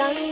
짠